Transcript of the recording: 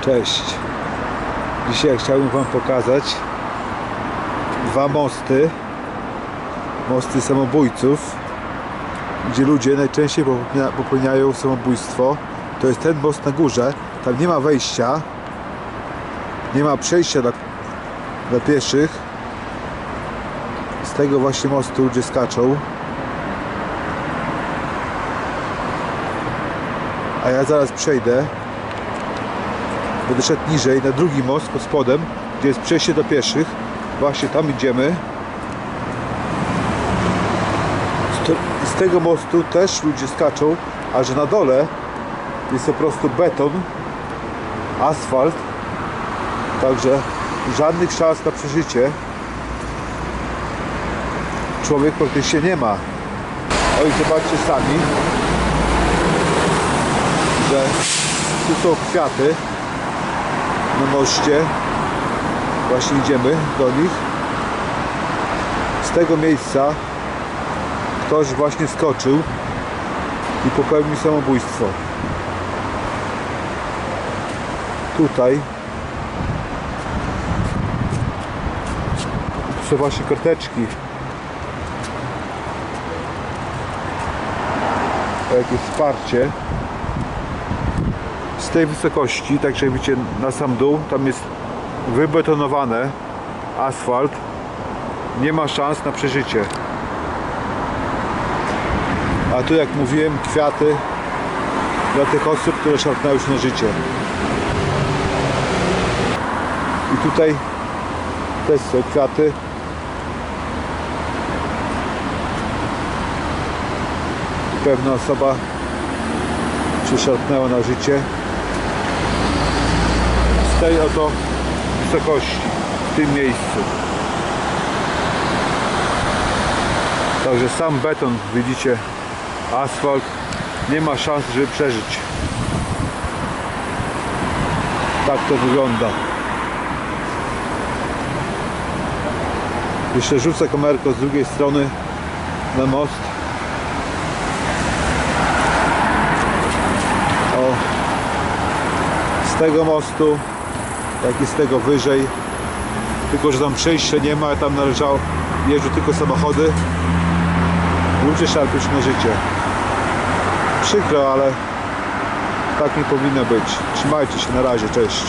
Cześć. Dzisiaj chciałbym Wam pokazać dwa mosty. Mosty samobójców, gdzie ludzie najczęściej popełnia- popełniają samobójstwo. To jest ten most na górze. Tam nie ma wejścia, nie ma przejścia dla, dla pieszych. Z tego właśnie mostu ludzie skaczą. A ja zaraz przejdę Będę szedł niżej, na drugi most pod spodem, gdzie jest przejście do pieszych. Właśnie tam idziemy. Z, tego mostu też ludzie skaczą, a że na dole jest po prostu beton, asfalt. Także żadnych szans na przeżycie. Człowiek praktycznie nie ma. Oj, zobaczcie sami, że tu są kwiaty na moście. Właśnie idziemy do nich. Z tego miejsca ktoś właśnie skoczył i popełnił samobójstwo. Tutaj tu są właśnie karteczki. Jakieś wsparcie z tej wysokości, tak jak widzicie na sam dół, tam jest wybetonowane asfalt. Nie ma szans na przeżycie. A tu jak mówiłem, kwiaty dla tych osób, które szarpnęły się na życie. I tutaj też są kwiaty. Pewna osoba się szarpnęła na życie z tej oto wysokości, w tym miejscu. Także sam beton, widzicie, asfalt, nie ma szans, żeby przeżyć. Tak to wygląda. Jeszcze rzucę kamerkę z drugiej strony na most. O, z tego mostu, jak i z tego wyżej. Tylko, że tam przejścia nie ma, tam należało, jeżdżą tylko samochody. Ludzie szarpią się na życie. Przykro, ale tak nie powinno być. Trzymajcie się, na razie, cześć.